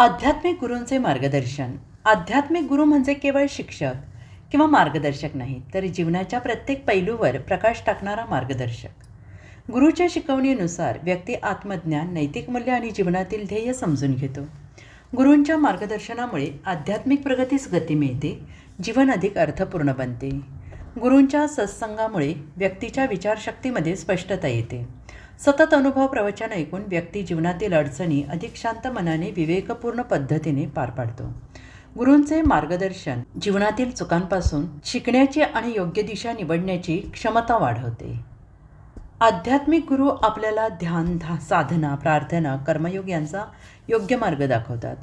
आध्यात्मिक गुरूंचे मार्गदर्शन. आध्यात्मिक गुरु म्हणजे केवळ शिक्षक किंवा मार्गदर्शक नाही तर जीवनाच्या प्रत्येक पैलूवर प्रकाश टाकणारा मार्गदर्शक. गुरुच्या शिकवणीनुसार व्यक्ती आत्मज्ञान नैतिक मूल्य आणि जीवनातील ध्येय समजून घेतो. गुरूंच्या मार्गदर्शनामुळे आध्यात्मिक प्रगतीस गती मिळते जीवन अधिक अर्थपूर्ण बनते. गुरूंच्या सत्संगामुळे व्यक्तीच्या विचारशक्तीमध्ये स्पष्टता येते. सतत अनुभव प्रवचन ऐकून व्यक्ती जीवनातील अडचणी अधिक शांत मनाने विवेकपूर्ण पद्धतीने पार पाडतो. गुरूंचे मार्गदर्शन जीवनातील चुकांपासून शिकण्याची आणि योग्य दिशा निवडण्याची क्षमता वाढवते. आध्यात्मिक गुरु आपल्याला ध्यान धा साधना प्रार्थना कर्मयोग यांचा योग्य मार्ग दाखवतात.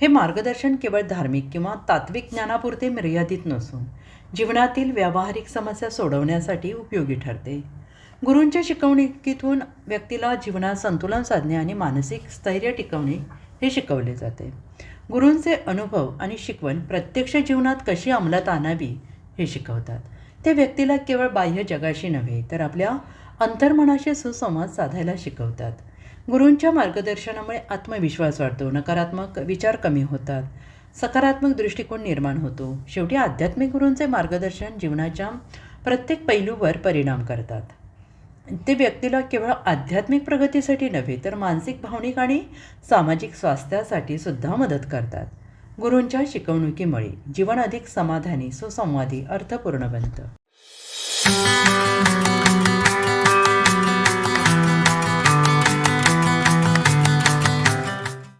हे मार्गदर्शन केवळ धार्मिक किंवा तात्विक ज्ञानापुरते मर्यादित नसून जीवनातील व्यावहारिक समस्या सोडवण्यासाठी उपयोगी ठरते. गुरूंच्या शिकवणुकीतून व्यक्तीला जीवनात संतुलन साधणे आणि मानसिक स्थैर्य टिकवणे हे शिकवले जाते. गुरूंचे अनुभव आणि शिकवण प्रत्यक्ष जीवनात कशी अंमलात आणावी हे शिकवतात. ते व्यक्तीला केवळ बाह्य जगाशी नव्हे तर आपल्या अंतर्मनाशी सुसंवाद साधायला शिकवतात. गुरूंच्या मार्गदर्शनामुळे आत्मविश्वास वाढतो नकारात्मक विचार कमी होतात सकारात्मक दृष्टिकोन निर्माण होतो. शेवटी आध्यात्मिक गुरूंचे मार्गदर्शन जीवनाच्या प्रत्येक पैलूवर परिणाम करतात. ते व्यक्तीला केवळ आध्यात्मिक प्रगतीसाठी नव्हे तर मानसिक भावनिक आणि सामाजिक स्वास्थ्यासाठी सुद्धा मदत करतात. गुरूंच्या शिकवणुकीमुळे जीवन अधिक समाधानी सुसंवादी अर्थपूर्ण बनतं.